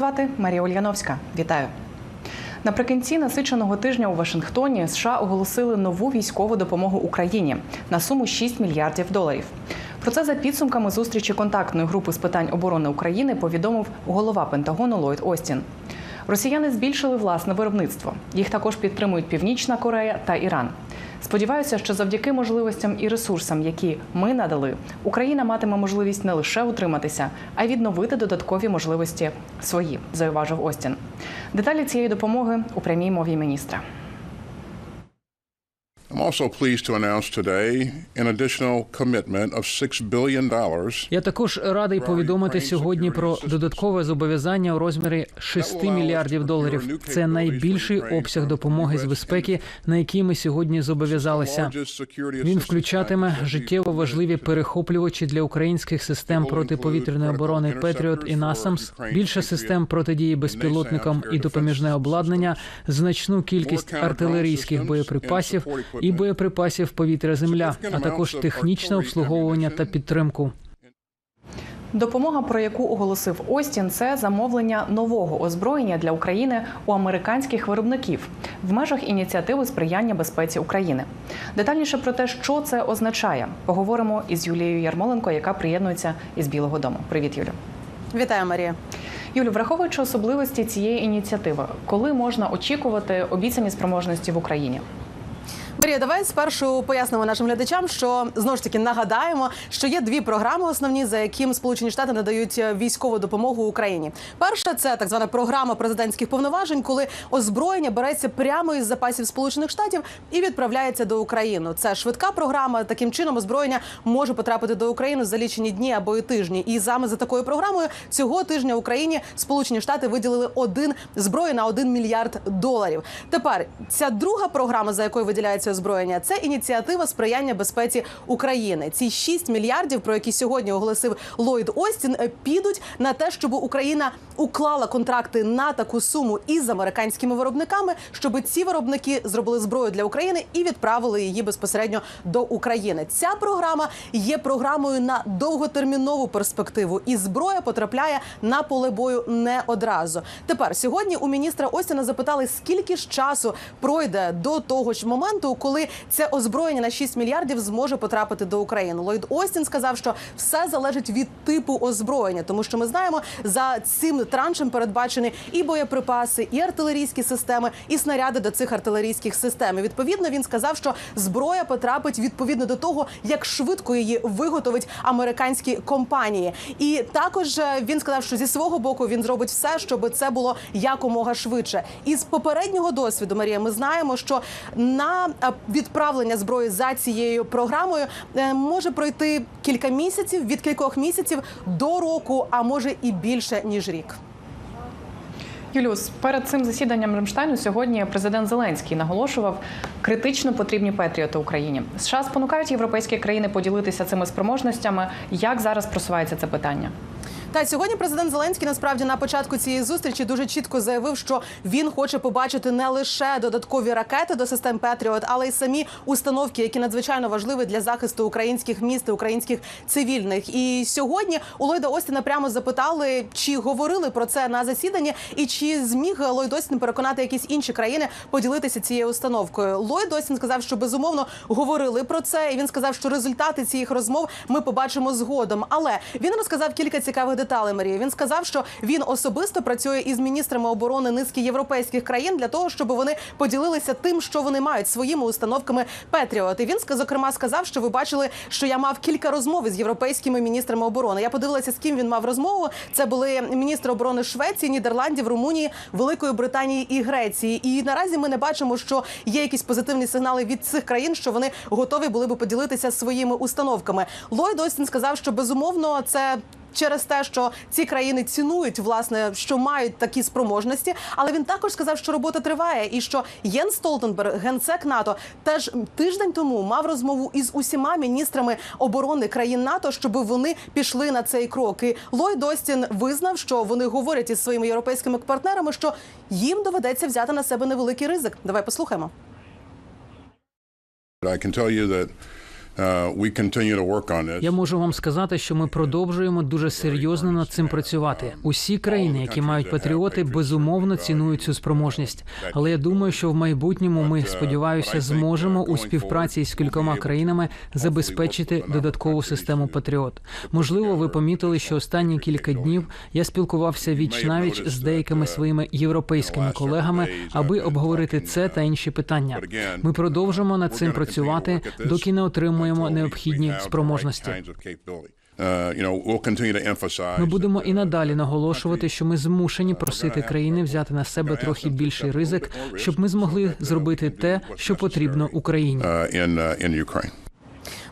Звати Марія Ульяновська. Вітаю. Наприкінці насиченого тижня у Вашингтоні США оголосили нову військову допомогу Україні на суму 6 мільярдів доларів. Про це за підсумками зустрічі контактної групи з питань оборони України повідомив голова Пентагону Ллойд Остін. Росіяни збільшили власне виробництво. Їх також підтримують Північна Корея та Іран. Сподіваюся, що завдяки можливостям і ресурсам, які ми надали, Україна матиме можливість не лише утриматися, а й відновити додаткові можливості свої, зауважив Остін. Деталі цієї допомоги у прямій мові міністра. Я також радий повідомити сьогодні про додаткове зобов'язання у розмірі 6 мільярдів доларів. Це найбільший обсяг допомоги з безпеки, на який ми сьогодні зобов'язалися. Він включатиме життєво важливі перехоплювачі для українських систем протиповітряної оборони Петріот і Насамс, більше систем протидії безпілотникам і допоміжне обладнання, значну кількість артилерійських боєприпасів і боєприпасів повітря-земля, а також технічне обслуговування та підтримку. Допомога, про яку оголосив Остін, це замовлення нового озброєння для України у американських виробників в межах ініціативи сприяння безпеці України. Детальніше про те, що це означає, поговоримо із Юлією Ярмоленко, яка приєднується із Білого Дому. Привіт, Юлю. Вітаю, Марія. Юлю, враховуючи особливості цієї ініціативи, коли можна очікувати обіцяні спроможності в Україні? Марія, давай спершу пояснимо нашим глядачам, що знову ж таки нагадаємо, що є дві програми основні, за яким Сполучені Штати надають військову допомогу Україні. Перша це так звана програма президентських повноважень, коли озброєння береться прямо із запасів Сполучених Штатів і відправляється до України. Це швидка програма. Таким чином озброєння може потрапити до України за лічені дні або й тижні. І саме за такою програмою цього тижня Україні Сполучені Штати виділили один зброї на один мільярд доларів. Тепер ця друга програма, за якою виділяється озброєння, це ініціатива сприяння безпеці України. Ці 6 мільярдів, про які сьогодні оголосив Ллойд Остін, е, підуть на те, щоб Україна уклала контракти на таку суму із американськими виробниками, щоб ці виробники зробили зброю для України і відправили її безпосередньо до України. Ця програма є програмою на довготермінову перспективу, і зброя потрапляє на поле бою не одразу. Тепер сьогодні у міністра Остіна запитали, скільки ж часу пройде до того ж моменту, коли це озброєння на 6 мільярдів зможе потрапити до України. Ллойд Остін сказав, що все залежить від типу озброєння, тому що ми знаємо, за цим траншем передбачені і боєприпаси, і артилерійські системи, і снаряди до цих артилерійських систем. І відповідно він сказав, що зброя потрапить відповідно до того, як швидко її виготовить американські компанії. І також е, він сказав, що зі свого боку він зробить все, щоб це було якомога швидше. Із попереднього досвіду Марія, ми знаємо, що на відправлення зброї за цією програмою е, може пройти кілька місяців від кількох місяців до року, а може і більше ніж рік. Юліус, перед цим засіданням Рамштайну сьогодні президент Зеленський наголошував критично потрібні патріоти Україні. США спонукають європейські країни поділитися цими спроможностями. Як зараз просувається це питання? Та сьогодні президент Зеленський насправді на початку цієї зустрічі дуже чітко заявив, що він хоче побачити не лише додаткові ракети до систем Петріот, але й самі установки, які надзвичайно важливі для захисту українських міст, і українських цивільних. І сьогодні у Ллойда Остіна прямо запитали, чи говорили про це на засіданні, і чи зміг Ллойд Остін переконати якісь інші країни поділитися цією установкою. Ллойд Остін сказав, що безумовно говорили про це, і він сказав, що результати цих розмов ми побачимо згодом. Але він розказав кілька цікавих деталей. Марія. Він сказав, що він особисто працює із міністрами оборони низки європейських країн для того, щоб вони поділилися тим, що вони мають своїми установками Петріот. І він зокрема сказав, що ви бачили, що я мав кілька розмов із європейськими міністрами оборони. Я подивилася, з ким він мав розмову. Це були міністри оборони Швеції, Нідерландів, Румунії, Великої Британії і Греції. І наразі ми не бачимо, що є якісь позитивні сигнали від цих країн, що вони готові були би поділитися своїми установками. Ллойд Остін сказав, що безумовно це. Через те, що ці країни цінують власне, що мають такі спроможності, але він також сказав, що робота триває, і що Єн Столтенберг, генсек НАТО, теж тиждень тому мав розмову із усіма міністрами оборони країн НАТО, щоб вони пішли на цей крок. І Ллойд Остін визнав, що вони говорять із своїми європейськими партнерами, що їм доведеться взяти на себе невеликий ризик. Давай послухаємо. I can tell you that Uh, we continue to work on this. Я можу вам сказати, що ми продовжуємо дуже серйозно над цим працювати. Усі країни, які мають патріоти, безумовно цінують цю спроможність. Але я думаю, що в майбутньому ми сподіваюся зможемо у співпраці з кількома країнами забезпечити додаткову систему Патріот. Можливо, ви помітили, що останні кілька днів я спілкувався віч навіч з деякими своїми європейськими колегами, аби обговорити це та інші питання. Ми продовжимо над цим працювати, доки не отримуємо необхідні спроможності. Uh, Ми будемо і надалі наголошувати, що ми змушені просити країни взяти на себе трохи більший ризик, щоб ми змогли зробити те, що потрібно Україні.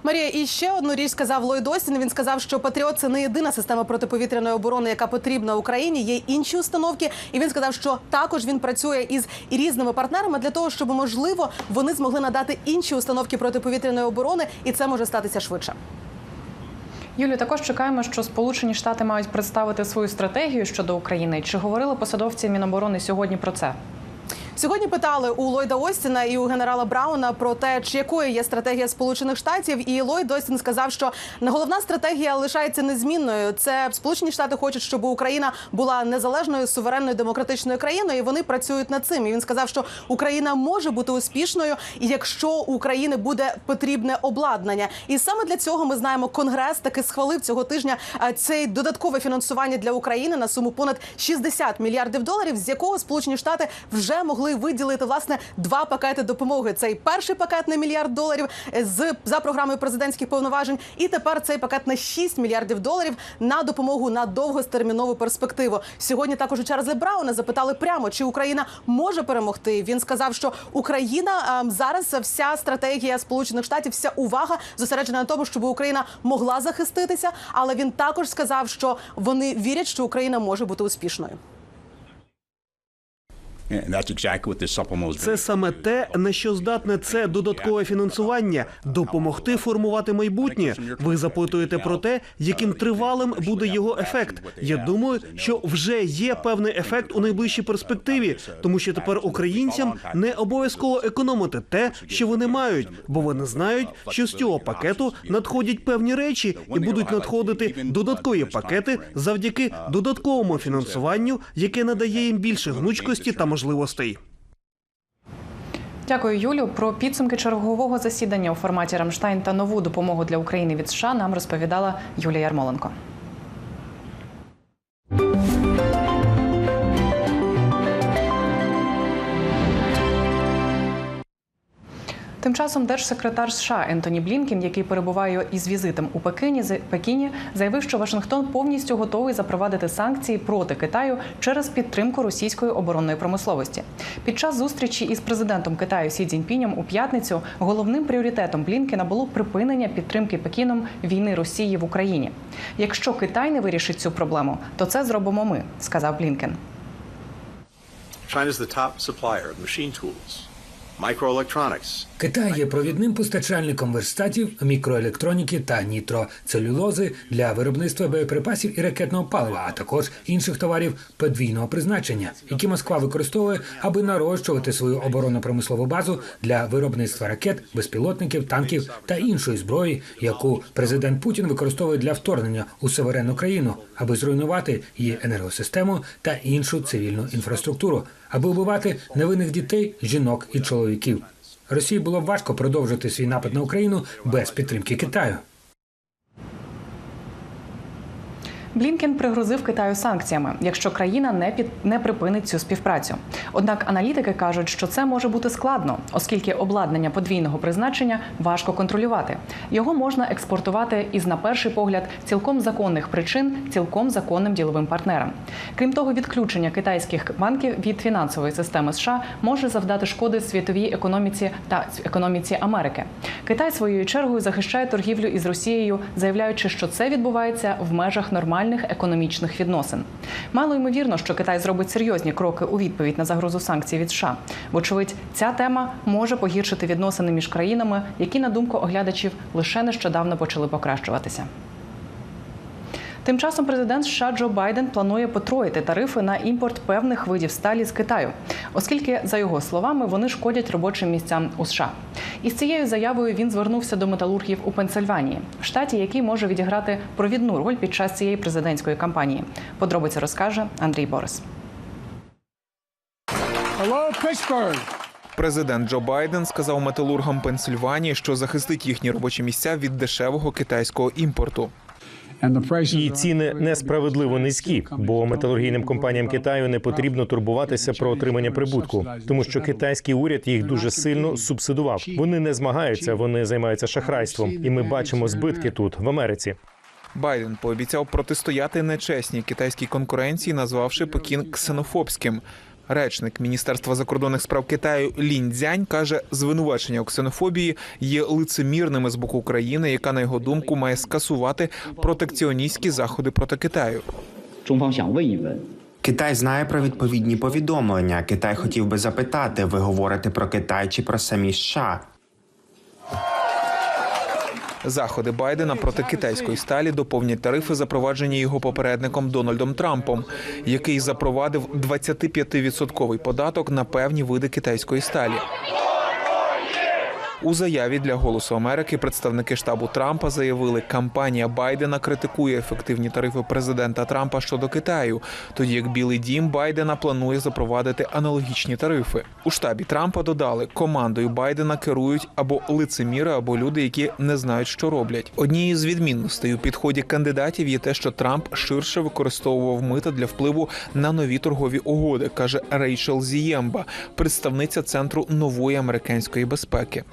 Марія, і ще одну річ сказав Ллойд Остін. Він сказав, що Патріот це не єдина система протиповітряної оборони, яка потрібна Україні. Є інші установки. І він сказав, що також він працює із різними партнерами для того, щоб можливо вони змогли надати інші установки протиповітряної оборони, і це може статися швидше. Юлію, також чекаємо, що Сполучені Штати мають представити свою стратегію щодо України. Чи говорили посадовці Міноборони сьогодні про це? Сьогодні питали у Ллойда Остіна і у генерала Брауна про те, чи якою є стратегія Сполучених Штатів. І Ллойд Остін сказав, що головна стратегія лишається незмінною. Це Сполучені Штати хочуть, щоб Україна була незалежною суверенною демократичною країною. і Вони працюють над цим. І він сказав, що Україна може бути успішною, якщо у України буде потрібне обладнання. І саме для цього ми знаємо, конгрес таки схвалив цього тижня а, цей додаткове фінансування для України на суму понад 60 мільярдів доларів, з якого Сполучені Штати вже могли виділити власне два пакети допомоги. Цей перший пакет на мільярд доларів е, з за програмою президентських повноважень, і тепер цей пакет на 6 мільярдів доларів на допомогу на довгостермінову перспективу. Сьогодні також у Чарльза Брауна запитали прямо, чи Україна може перемогти. Він сказав, що Україна ем, зараз вся стратегія Сполучених Штатів, вся увага зосереджена на тому, щоб Україна могла захиститися. Але він також сказав, що вони вірять, що Україна може бути успішною. Це саме те, на що здатне це додаткове фінансування допомогти формувати майбутнє. Ви запитуєте про те, яким тривалим буде його ефект. Я думаю, що вже є певний ефект у найближчій перспективі, тому що тепер українцям не обов'язково економити те, що вони мають, бо вони знають, що з цього пакету надходять певні речі і будуть надходити додаткові пакети завдяки додатковому фінансуванню, яке надає їм більше гнучкості та можливостей. Дякую, Юлю. Про підсумки чергового засідання у форматі Рамштайн та нову допомогу для України від США нам розповідала Юлія Ярмоленко. Тим часом держсекретар США Ентоні Блінкен, який перебуває із візитом у Пекині, з- Пекіні, заявив, що Вашингтон повністю готовий запровадити санкції проти Китаю через підтримку російської оборонної промисловості. Під час зустрічі із президентом Китаю Сі Цзіньпінем у п'ятницю головним пріоритетом Блінкена було припинення підтримки Пекіном війни Росії в Україні. Якщо Китай не вирішить цю проблему, то це зробимо ми, сказав Блінкен. China is the top supplier of machine tools, Китай є провідним постачальником верстатів, мікроелектроніки та нітроцелюлози для виробництва боєприпасів і ракетного палива, а також інших товарів подвійного призначення, які Москва використовує, аби нарощувати свою оборонно-промислову базу для виробництва ракет, безпілотників, танків та іншої зброї, яку президент Путін використовує для вторгнення у суверенну країну, аби зруйнувати її енергосистему та іншу цивільну інфраструктуру, аби вбивати невинних дітей, жінок і чоловіків. Росії було б важко продовжити свій напад на Україну без підтримки Китаю. Блінкен пригрозив Китаю санкціями, якщо країна не під не припинить цю співпрацю. Однак аналітики кажуть, що це може бути складно, оскільки обладнання подвійного призначення важко контролювати. Його можна експортувати із, на перший погляд, цілком законних причин, цілком законним діловим партнерам. Крім того, відключення китайських банків від фінансової системи США може завдати шкоди світовій економіці та економіці Америки. Китай своєю чергою захищає торгівлю із Росією, заявляючи, що це відбувається в межах нормальних економічних відносин. Мало ймовірно, що Китай зробить серйозні кроки у відповідь на загрозу санкцій від США. Вочевидь, ця тема може погіршити відносини між країнами, які, на думку оглядачів, лише нещодавно почали покращуватися. Тим часом президент США Джо Байден планує потроїти тарифи на імпорт певних видів сталі з Китаю, оскільки, за його словами, вони шкодять робочим місцям у США. І з цією заявою він звернувся до металургів у Пенсильванії, штаті, який може відіграти провідну роль під час цієї президентської кампанії. Подробиці розкаже Андрій Борис. Президент Джо Байден сказав металургам Пенсильванії, що захистить їхні робочі місця від дешевого китайського імпорту. І ціни несправедливо низькі, бо металургійним компаніям Китаю не потрібно турбуватися про отримання прибутку, тому що китайський уряд їх дуже сильно субсидував. Вони не змагаються, вони займаються шахрайством, і ми бачимо збитки тут, в Америці. Байден пообіцяв протистояти нечесній китайській конкуренції, назвавши Пекін ксенофобським. Речник Міністерства закордонних справ Китаю Лінь Дзянь каже, звинувачення у ксенофобії є лицемірними з боку України, яка на його думку має скасувати протекціоністські заходи проти Китаю. Китай знає про відповідні повідомлення. Китай хотів би запитати, ви говорите про Китай чи про самі США. Заходи Байдена проти китайської сталі доповнять тарифи, запроваджені його попередником Дональдом Трампом, який запровадив 25-відсотковий податок на певні види китайської сталі. У заяві для Голосу Америки представники штабу Трампа заявили, кампанія Байдена критикує ефективні тарифи президента Трампа щодо Китаю, тоді як Білий Дім Байдена планує запровадити аналогічні тарифи. У штабі Трампа додали, командою Байдена керують або лицеміри, або люди, які не знають, що роблять. Однією з відмінностей у підході кандидатів є те, що Трамп ширше використовував мита для впливу на нові торгові угоди, каже Рейчел Зіємба, представниця центру нової американської безпеки.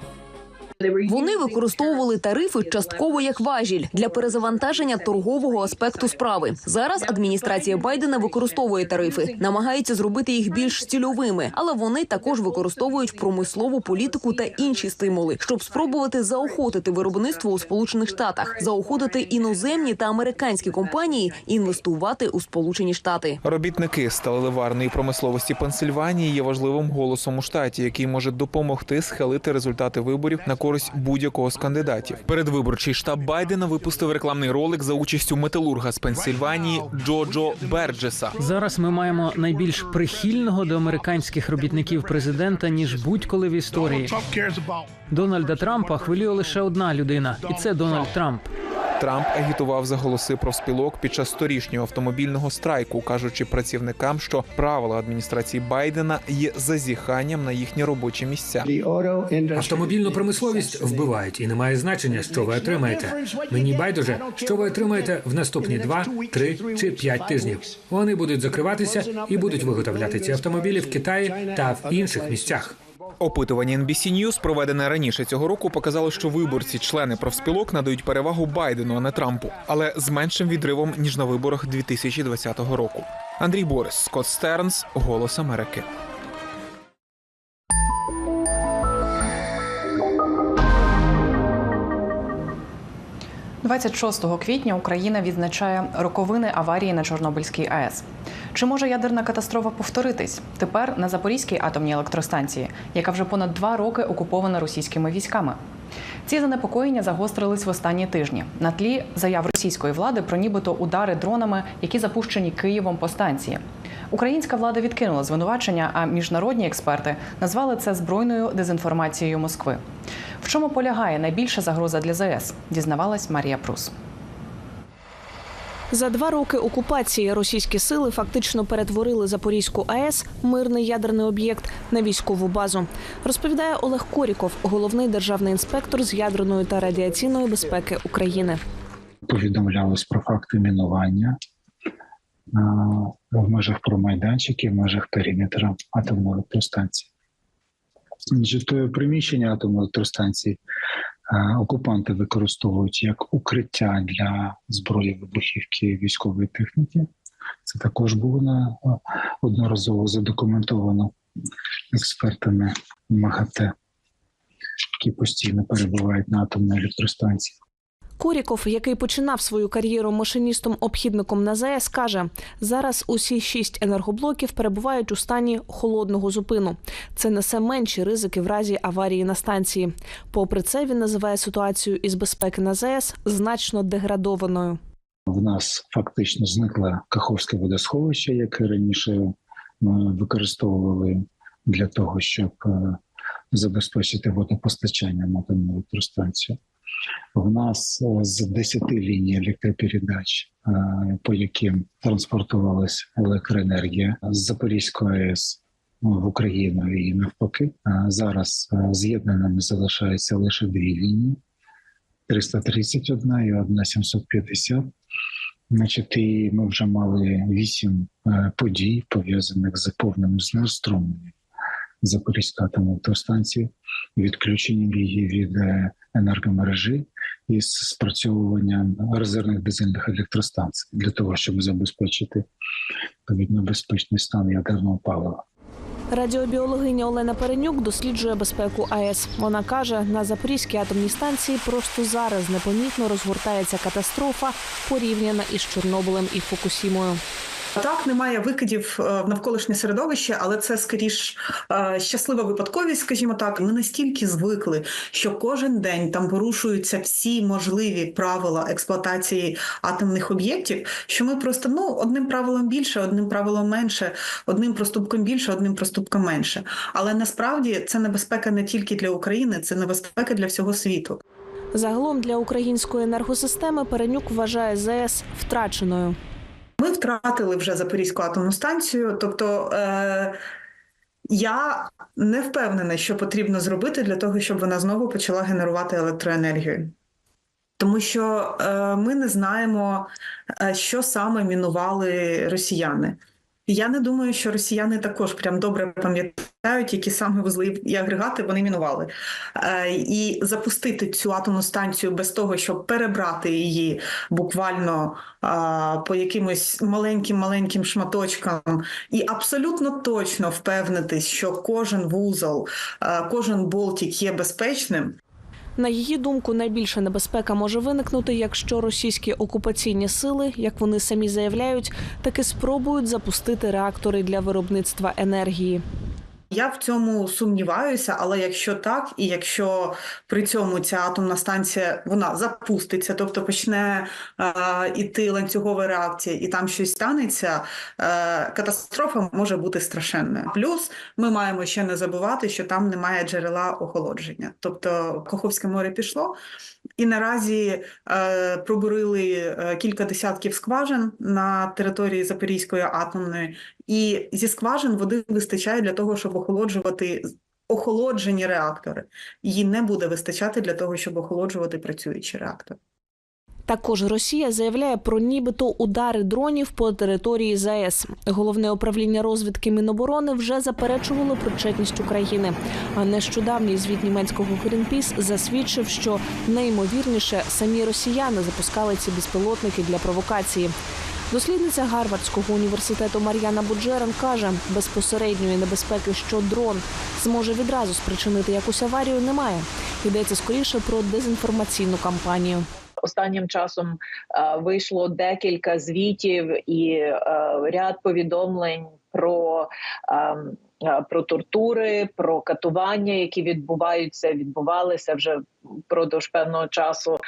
Вони використовували тарифи частково як важіль для перезавантаження торгового аспекту справи. Зараз адміністрація Байдена використовує тарифи, намагається зробити їх більш цільовими, але вони також використовують промислову політику та інші стимули, щоб спробувати заохотити виробництво у Сполучених Штатах, заохотити іноземні та американські компанії інвестувати у Сполучені Штати. Робітники сталеливарної промисловості Пенсильванії є важливим голосом у штаті, який може допомогти схилити результати виборів на користь будь-якого з кандидатів. Передвиборчий штаб Байдена випустив рекламний ролик за участю металурга з Пенсильванії Джоджо Берджеса. Зараз ми маємо найбільш прихильного до американських робітників президента ніж будь-коли в історії. Дональда Трампа хвилює лише одна людина, і це Дональд Трамп. Трамп агітував за голоси профспілок під час сторічнього автомобільного страйку, кажучи працівникам, що правила адміністрації Байдена є зазіханням на їхні робочі місця. Автомобільну промисловість вбивають, і немає значення, що ви отримаєте. Мені байдуже, що ви отримаєте в наступні два, три чи п'ять тижнів. Вони будуть закриватися і будуть виготовляти ці автомобілі в Китаї та в інших місцях. Опитування NBC News, проведене раніше цього року, показало, що виборці, члени профспілок, надають перевагу Байдену, а не Трампу, але з меншим відривом ніж на виборах 2020 року. Андрій Борис, Скотт Стернс, Голос Америки. – 26 квітня Україна відзначає роковини аварії на Чорнобильській АЕС. Чи може ядерна катастрофа повторитись тепер на Запорізькій атомній електростанції, яка вже понад два роки окупована російськими військами? Ці занепокоєння загострились в останні тижні на тлі заяв російської влади про нібито удари дронами, які запущені Києвом по станції. Українська влада відкинула звинувачення, а міжнародні експерти назвали це збройною дезінформацією Москви. В чому полягає найбільша загроза для ЗС? Дізнавалась Марія Прус. За два роки окупації російські сили фактично перетворили Запорізьку АЕС, мирний ядерний об'єкт, на військову базу. Розповідає Олег Коріков, головний державний інспектор з ядерної та радіаційної безпеки України. Повідомлялось про факти мінування в межах промайданчиків, в межах периметра атомної електростанції. Житлове приміщення атомної електростанції окупанти використовують як укриття для зброї вибухівки військової техніки. Це також було на одноразово задокументовано експертами МАГАТЕ, які постійно перебувають на атомній електростанції. Коріков, який починав свою кар'єру машиністом-обхідником на ЗАЕС, каже: зараз усі шість енергоблоків перебувають у стані холодного зупину. Це несе менші ризики в разі аварії на станції. Попри це, він називає ситуацію із безпеки на ЗАЕС значно деградованою. В нас фактично зникло Каховське водосховище, яке раніше ми використовували для того, щоб е, забезпечити водопостачання на атомну електростанцію. В нас е, з 10 ліній електропередач, е, по яким транспортувалася електроенергія з Запорізької АЕС в Україну і навпаки. Зараз е, з'єднаними залишаються лише дві лінії: 331 і одна 750. Значить, і ми вже мали вісім подій пов'язаних з повним знеструмленням Запорізької атомної електростанції, відключенням її від е, енергомережі і спрацьовуванням резервних дизельних електростанцій для того, щоб забезпечити відповідно безпечний стан ядерного палива. Радіобіологиня Олена Перенюк досліджує безпеку АЕС. Вона каже, на Запорізькій атомній станції просто зараз непомітно розгортається катастрофа, порівняна із Чорнобилем і Фукусімою. Так, немає викидів е, в навколишнє середовище, але це скоріш е, щаслива випадковість, скажімо так. Ми настільки звикли, що кожен день там порушуються всі можливі правила експлуатації атомних об'єктів, що ми просто ну одним правилом більше, одним правилом менше, одним проступком більше, одним проступком менше. Але насправді це небезпека не тільки для України, це небезпека для всього світу. Загалом для української енергосистеми Перенюк вважає ЗС втраченою. Ми втратили вже Запорізьку атомну станцію. Тобто е, я не впевнена, що потрібно зробити для того, щоб вона знову почала генерувати електроенергію. Тому що е, ми не знаємо, е, що саме мінували росіяни. Я не думаю, що росіяни також прям добре пам'ятають, які саме вузли і агрегати вони мінували. Е, І запустити цю атомну станцію без того, щоб перебрати її буквально по якимось маленьким маленьким шматочкам, і абсолютно точно впевнитись, що кожен вузол, а, кожен болтик є безпечним. На її думку, найбільша небезпека може виникнути, якщо російські окупаційні сили, як вони самі заявляють, таки спробують запустити реактори для виробництва енергії. Я в цьому сумніваюся, але якщо так, і якщо при цьому ця атомна станція вона запуститься, тобто почне е, іти ланцюгова реакція, і там щось станеться, е, катастрофа може бути страшенною. Плюс ми маємо ще не забувати, що там немає джерела охолодження. Тобто Каховське море пішло, і наразі е, пробурили е, кілька десятків скважин на території Запорізької атомної, і зі скважин води вистачає для того, щоб охолоджувати охолоджені реактори. Її не буде вистачати для того, щоб охолоджувати працюючі реактори. Також Росія заявляє про нібито удари дронів по території ЗАЕС. Головне управління розвідки Міноборони вже заперечувало причетність України. А нещодавній звіт німецького Грінпіс засвідчив, що найімовірніше самі росіяни запускали ці безпілотники для провокації. Дослідниця Гарвардського університету Мар'яна Буджеран каже, безпосередньої небезпеки, що дрон зможе відразу спричинити якусь аварію, немає. Йдеться скоріше про дезінформаційну кампанію. Останнім часом е, вийшло декілька звітів і е, ряд повідомлень про. е, е, Про тортури, про катування, які відбуваються, відбувалися вже впродовж певного часу е,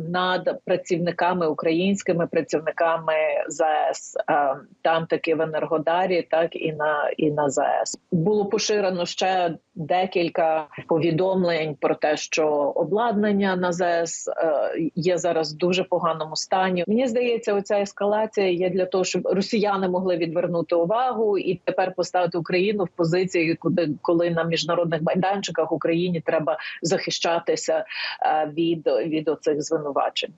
над працівниками українськими працівниками ЗАЕС, е, там таки в Енергодарі, так і на і на ЗАЕС. Було поширено ще декілька повідомлень про те, що обладнання на ЗАЕС е, є зараз в дуже поганому стані. Мені здається, оця ескалація є для того, щоб росіяни могли відвернути увагу і тепер поставити Україну в позиції, куди коли на міжнародних майданчиках Україні треба захищатися е, від, від оцих звинувачень.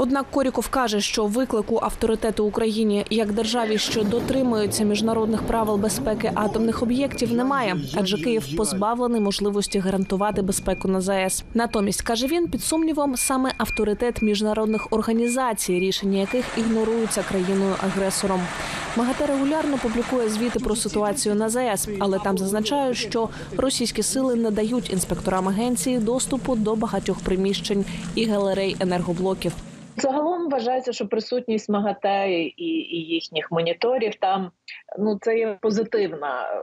Однак Коріков каже, що виклику авторитету Україні як державі, що дотримується міжнародних правил безпеки атомних об'єктів, немає, адже Київ позбавлений можливості гарантувати безпеку на ЗАЕС. Натомість каже він під сумнівом саме авторитет міжнародних організацій, рішення яких ігноруються країною агресором. МАГАТЕ регулярно публікує звіти про ситуацію на ЗАЕС, але там зазначають, що російські сили не дають інспекторам агенції доступу до багатьох приміщень і галерей енергоблоків. Загалом вважається, що присутність МАГАТЕ і, і їхніх моніторів там ну це є позитивна,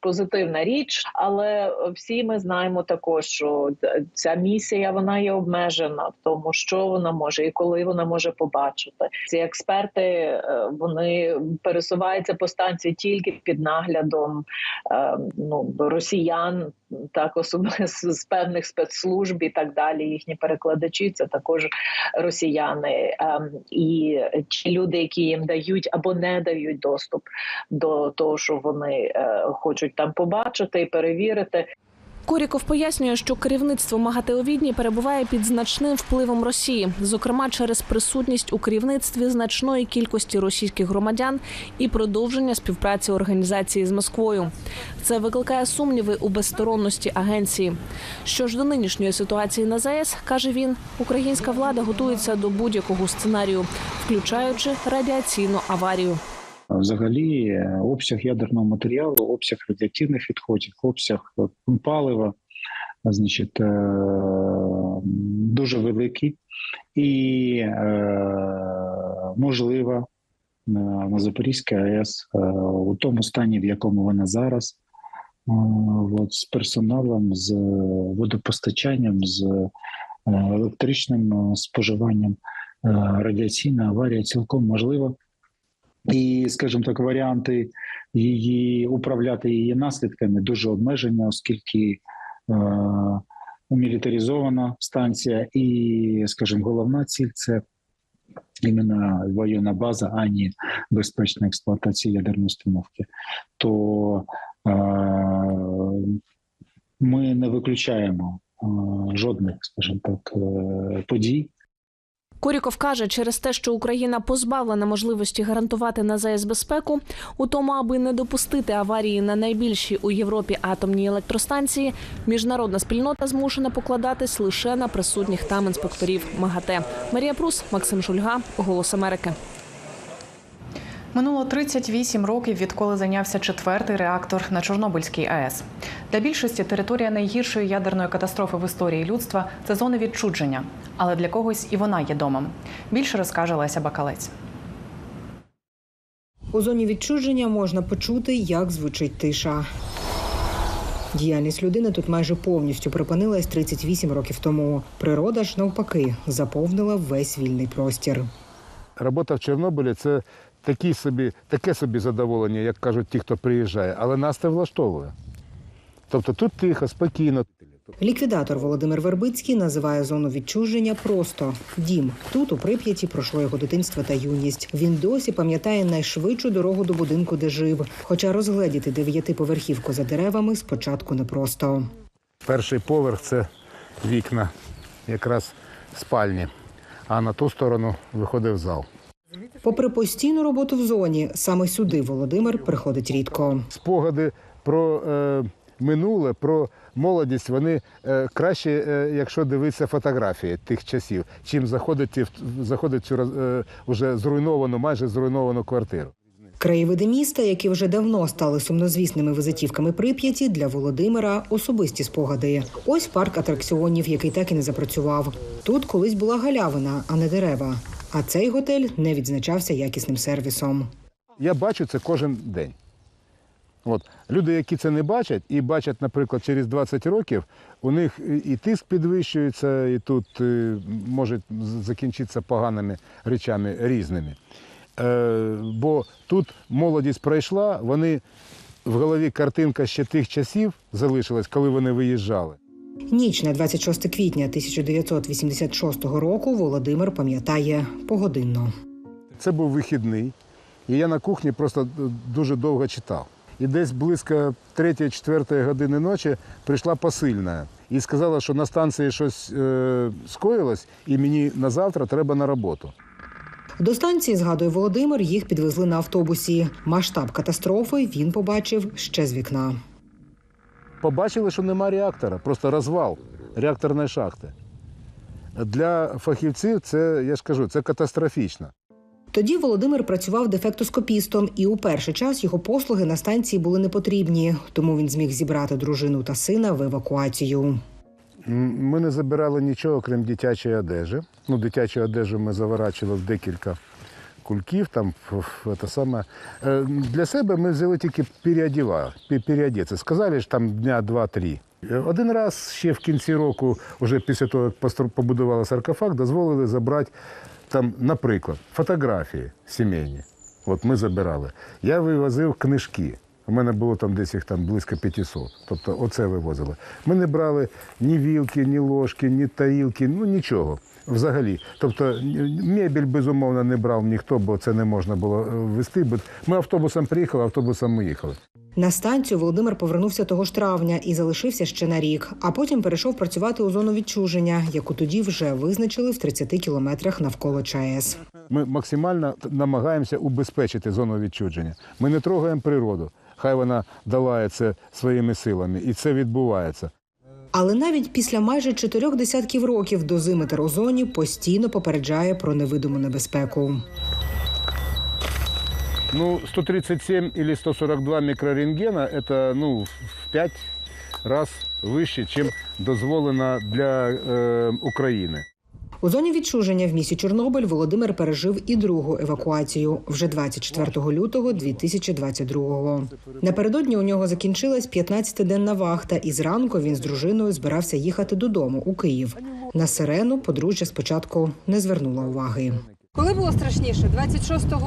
позитивна річ, але всі ми знаємо також, що ця місія вона є обмежена в тому, що вона може і коли вона може побачити. Ці експерти е, вони пересуваються по станції тільки під наглядом е, ну росіян, так особливо з певних спецслужб і так далі. Їхні перекладачі це також росіяни, Ем, і ті люди, які їм дають або не дають доступ до того, що вони е, хочуть там побачити і перевірити. Коріков пояснює, що керівництво МАГАТЕ у Відні перебуває під значним впливом Росії, зокрема через присутність у керівництві значної кількості російських громадян і продовження співпраці організації з Москвою. Це викликає сумніви у безсторонності агенції. Що ж до нинішньої ситуації на ЗАЕС, каже він, українська влада готується до будь-якого сценарію, включаючи радіаційну аварію. Взагалі, е, обсяг ядерного матеріалу, обсяг радіаційних відходів, обсяг е, палива, значить, е, дуже великий і можливо е, на Запорізькій АЕС у тому стані, в якому вона зараз, от, з персоналом, з водопостачанням, з електричним споживанням, радіаційна аварія цілком можлива. І, скажімо так, варіанти її управляти її наслідками дуже обмежені, оскільки е, мілітаризована станція, і, скажімо, головна ціль це іменно воєнна база, а не безпечна експлуатація ядерної установки. То е, ми не виключаємо е, жодних, скажімо так, е, подій. Коріков каже, через те, що Україна позбавлена можливості гарантувати на ЗАЕС безпеку, у тому, аби не допустити аварії на найбільшій у Європі атомній електростанції, міжнародна спільнота змушена покладатись лише на присутніх там інспекторів МАГАТЕ. Марія Прус, Максим Шульга, Голос Америки. Минуло 38 років, відколи зайнявся четвертий реактор на Чорнобильській АЕС. Для більшості територія найгіршої ядерної катастрофи в історії людства це зона відчудження, але для когось і вона є домом. Більше розкаже Леся Бакалець. У зоні відчуження можна почути, як звучить тиша. Діяльність людини тут майже повністю припинилась 38 років тому. Природа ж навпаки заповнила весь вільний простір. Робота в Чорнобилі це такі собі, таке собі задоволення, як кажуть ті, хто приїжджає, але нас це влаштовує. Тобто тут тихо, спокійно. Ліквідатор Володимир Вербицький називає зону відчуження просто дім. Тут у Прип'яті пройшло його дитинство та юність. Він досі пам'ятає найшвидшу дорогу до будинку, де жив. Хоча розгледіти дев'ятиповерхівку за деревами спочатку непросто. Перший поверх це вікна, якраз спальні, а на ту сторону виходив зал. Попри постійну роботу в зоні, саме сюди Володимир приходить рідко. Спогади про е, минуле, про молодість, вони е, краще, е, якщо дивитися фотографії тих часів, чим заходити в заходить цю е, вже зруйновану, майже зруйновану квартиру. Краєвиди міста, які вже давно стали сумнозвісними визитівками Прип'яті, для Володимира особисті спогади. Ось парк атракціонів, який так і не запрацював. Тут колись була галявина, а не дерева. А цей готель не відзначався якісним сервісом. Я бачу це кожен день. От. Люди, які це не бачать, і бачать, наприклад, через 20 років, у них і тиск підвищується, і тут е, може закінчитися поганими речами різними. Е, бо тут молодість пройшла, вони в голові картинка ще тих часів залишилась, коли вони виїжджали. Ніч на 26 квітня 1986 року Володимир пам'ятає погодинно. Це був вихідний, і я на кухні просто дуже довго читав. І десь близько 3-4 години ночі прийшла посильна і сказала, що на станції щось е, скоїлось, і мені на завтра треба на роботу. До станції, згадує Володимир, їх підвезли на автобусі. Масштаб катастрофи він побачив ще з вікна. Побачили, що нема реактора, просто розвал реакторної шахти. Для фахівців це, я ж кажу, це катастрофічно. Тоді Володимир працював дефектоскопістом, і у перший час його послуги на станції були не потрібні, тому він зміг зібрати дружину та сина в евакуацію. Ми не забирали нічого, крім дитячої одежі. Ну, дитячу одежу ми заворачували в декілька кульків, там ф- саме. Е, Для себе ми взяли тільки переодіва, пе- Сказали ж там дня два-три. Е, Один раз ще в кінці року, вже після того, як побудували саркофаг, дозволили забрати там, наприклад, фотографії сімейні. От ми забирали. Я вивозив книжки. У мене було там десь їх там близько 500. Тобто оце вивозили. Ми не брали ні вілки, ні ложки, ні тарілки, ну нічого взагалі. Тобто мебель, безумовно, не брав ніхто, бо це не можна було е, вести. Ми автобусом приїхали, автобусом ми їхали. На станцію Володимир повернувся того ж травня і залишився ще на рік, а потім перейшов працювати у зону відчуження, яку тоді вже визначили в 30 кілометрах навколо ЧАЕС. Ми максимально намагаємося убезпечити зону відчудження. Ми не трогаємо природу. Хай вона долає це своїми силами, і це відбувається. Але навіть після майже чотирьох десятків років дозиметр озоні постійно попереджає про невидиму небезпеку. Ну, 137 или 142 микрорентгена – это ну, в 5 раз вище, чим дозволено для э, України. У зоні відчуження в місті Чорнобиль Володимир пережив і другу евакуацію вже 24 лютого 2022-го. Напередодні у нього закінчилась 15-денна вахта, і зранку він з дружиною збирався їхати додому у Київ. На сирену подружжя спочатку не звернула уваги. Коли було страшніше? 26 е,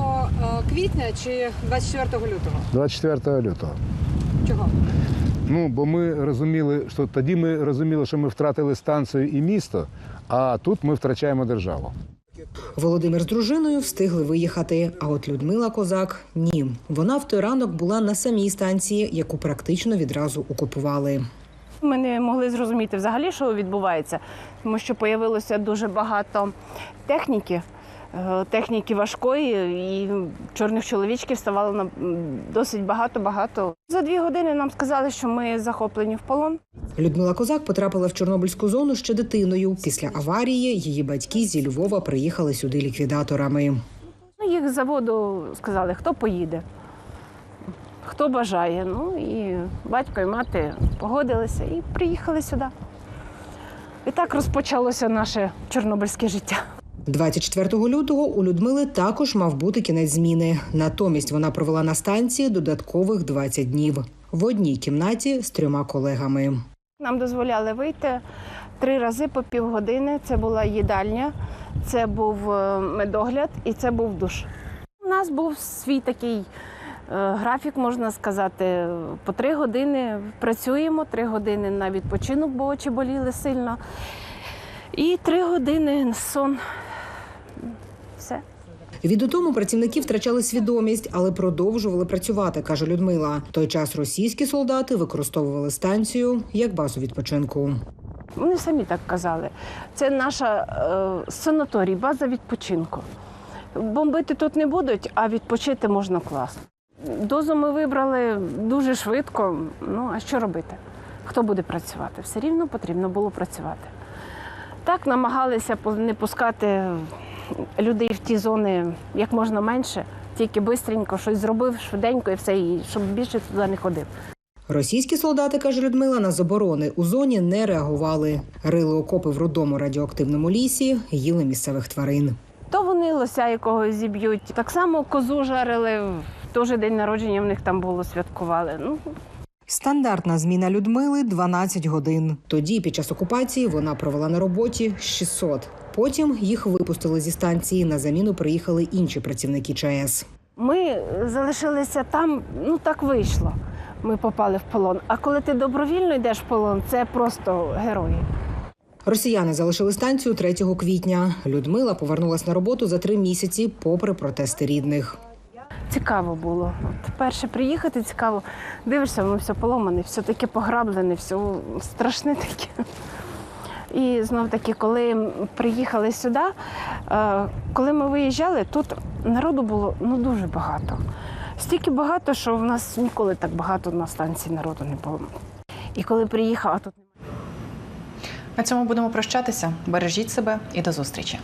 квітня чи 24 лютого? 24 лютого. Чого? Ну, бо ми розуміли, що тоді ми розуміли, що ми втратили станцію і місто, а тут ми втрачаємо державу. Володимир з дружиною встигли виїхати. А от Людмила Козак ні. Вона в той ранок була на самій станції, яку практично відразу окупували. Ми не могли зрозуміти взагалі, що відбувається, тому що появилося дуже багато техніки, техніки важкої, і чорних чоловічків ставало на досить багато-багато. За дві години нам сказали, що ми захоплені в полон. Людмила Козак потрапила в Чорнобильську зону ще дитиною. Після аварії її батьки зі Львова приїхали сюди ліквідаторами. Ну, їх з заводу сказали, хто поїде, хто бажає. Ну і батько і мати погодилися і приїхали сюди. І так розпочалося наше чорнобильське життя. 24 лютого у Людмили також мав бути кінець зміни. Натомість вона провела на станції додаткових 20 днів в одній кімнаті з трьома колегами. Нам дозволяли вийти три рази по півгодини. Це була їдальня, це був е, медогляд і це був душ. У нас був свій такий е, графік, можна сказати, по три години працюємо, три години на відпочинок, бо очі боліли сильно. І три години сон. Від утому працівники втрачали свідомість, але продовжували працювати, каже Людмила. В той час російські солдати використовували станцію як базу відпочинку. Вони самі так казали. Це наша е, санаторій, база відпочинку. Бомбити тут не будуть, а відпочити можна класно. Дозу ми вибрали дуже швидко. Ну а що робити? Хто буде працювати? Все рівно потрібно було працювати. Так намагалися не пускати людей в ті зони як можна менше, тільки швидко щось зробив, швиденько і все, і щоб більше туди не ходив. Російські солдати, каже Людмила, на заборони у зоні не реагували. Рили окопи в родому радіоактивному лісі, їли місцевих тварин. То вони лося якогось зіб'ють. Так само козу жарили. в Теж день народження в них там було, святкували. Ну, Стандартна зміна Людмили 12 годин. Тоді, під час окупації, вона провела на роботі 600. Потім їх випустили зі станції. На заміну приїхали інші працівники ЧАЕС. ми залишилися там, ну так вийшло. Ми попали в полон. А коли ти добровільно йдеш в полон, це просто герої. Росіяни залишили станцію 3 квітня. Людмила повернулась на роботу за три місяці, попри протести рідних. Цікаво було. От перше приїхати цікаво. Дивишся, воно все поломане, все таке пограблене, все страшне таке. І знов таки, коли приїхали сюди, е, коли ми виїжджали, тут народу було ну дуже багато. Стільки багато, що в нас ніколи так багато на станції народу не було. І коли приїхав, а тут На цьому будемо прощатися. Бережіть себе і до зустрічі.